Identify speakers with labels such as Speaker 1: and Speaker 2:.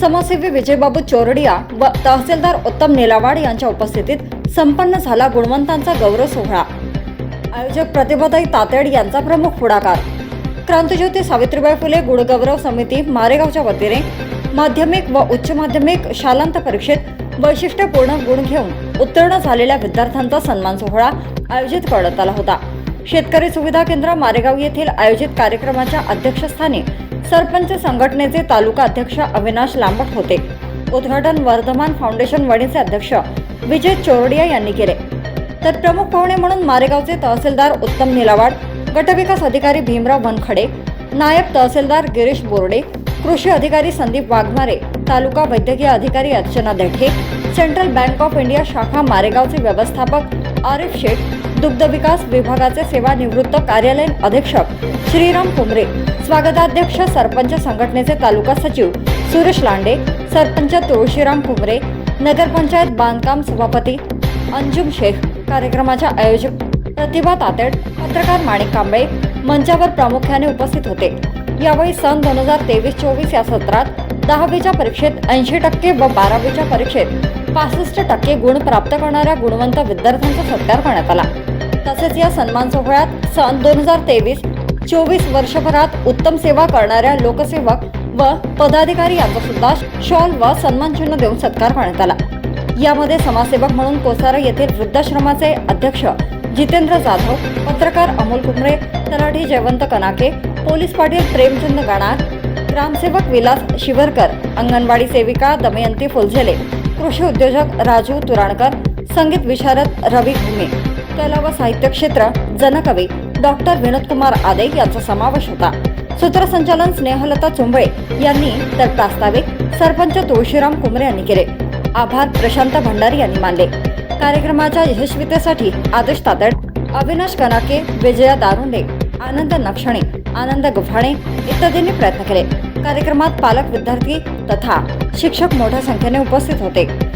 Speaker 1: समाजसेवी विजयबाबू चोरडिया व तहसीलदार उत्तम निलावाड यांच्या उपस्थितीत संपन्न झाला गुणवंतांचा गौरव सोहळा. आयोजक प्रतिभाताई तातेड यांचा प्रमुख पुढाकार. क्रांतिज्योती सावित्रीबाई फुले गुणगौरव समिती मारेगावच्या वतीने माध्यमिक व उच्च माध्यमिक शालांत परीक्षेत वैशिष्ट्यपूर्ण गुण घेऊन उत्तीर्ण झालेल्या विद्यार्थ्यांचा सन्मान सोहळा आयोजित करण्यात आला होता. शेतकरी सुविधा केंद्र मारेगाव येथील आयोजित कार्यक्रमाच्या अध्यक्षस्थानी सरपंच संघटनेचे तालुका अध्यक्ष अविनाश लांबट होते. उद्घाटन वर्धमान फाउंडेशन वणीचे अध्यक्ष विजय चोरडिया यांनी केले. तर प्रमुख पाहुणे म्हणून मारेगावचे तहसीलदार उत्तम निलावाड गटविकास अधिकारी भीमराव वनखडे नायब तहसीलदार गिरीश बोर्डे कृषी अधिकारी संदीप वाघमारे तालुका वैद्यकीय अधिकारी Archana Dethe central bank of India शाखा मारेगावचे व्यवस्थापक आरिफ शेख दुग्ध विकास विभागाचे सेवानिवृत्त कार्यालयीन अधीक्षक श्रीराम कुमरे स्वागताध्यक्ष सरपंच संघटनेचे तालुका सचिव सुरेश लांडे सरपंच तुळशीराम कुमरे नगरपंचायत बांधकाम सभापती अंजुम शेख कार्यक्रमाच्या आयोजक प्रतिभा तातेड पत्रकार माणिक कांबळे मंचावर प्रामुख्याने उपस्थित होते. यावेळी सन दोन हजार तेवीस चोवीस या सत्रात दहावीच्या परीक्षेत ऐंशी टक्के व बारावीच्या परीक्षेत पासष्ट टक्के गुण प्राप्त करणाऱ्या गुणवंत विद्यार्थ्यांचा सत्कार करण्यात आला. तसेच या सन्मान सोहळ्यात सन दोन हजार तेवीस चोवीस वर्षभरात उत्तम सेवा करणाऱ्या लोकसेवक व पदाधिकारी यांचा सुद्धा शॉल व सन्मानचिन्ह देऊन सत्कार करण्यात आला. यामध्ये समाजसेवक म्हणून कोसारा येथील वृद्धाश्रमाचे अध्यक्ष जितेंद्र जाधव पत्रकार अमोल कुमरे तलाठी जयवंत कनाके पोलीस पाटील प्रेमचंद गणार ग्रामसेवक विलास शिवरकर अंगणवाडी सेविका दमयंती फुलझेले कृषी उद्योजक राजू तुराणकर संगीत विशारद रवी घुमे कला व साहित्य क्षेत्र जनकवी डॉक्टर विनोदकुमार आदे यांचा समावेश होता. सूत्रसंचालन स्नेहलता चुंबळे यांनी तर प्रास्ताविक सरपंच तुळशीराम कुमरे यांनी केले. आभार प्रशांत भंडारी यांनी मानले. कार्यक्रमाच्या यशस्वीतेसाठी आदेश तातड अविनाश कनाके विजया दारुंडे आनंद नक्षणे आनंद गुफाणे इत्यादींनी प्रयत्न केले. कार्यक्रमात पालक विद्यार्थी तथा शिक्षक मोठ्या संख्येने उपस्थित होते.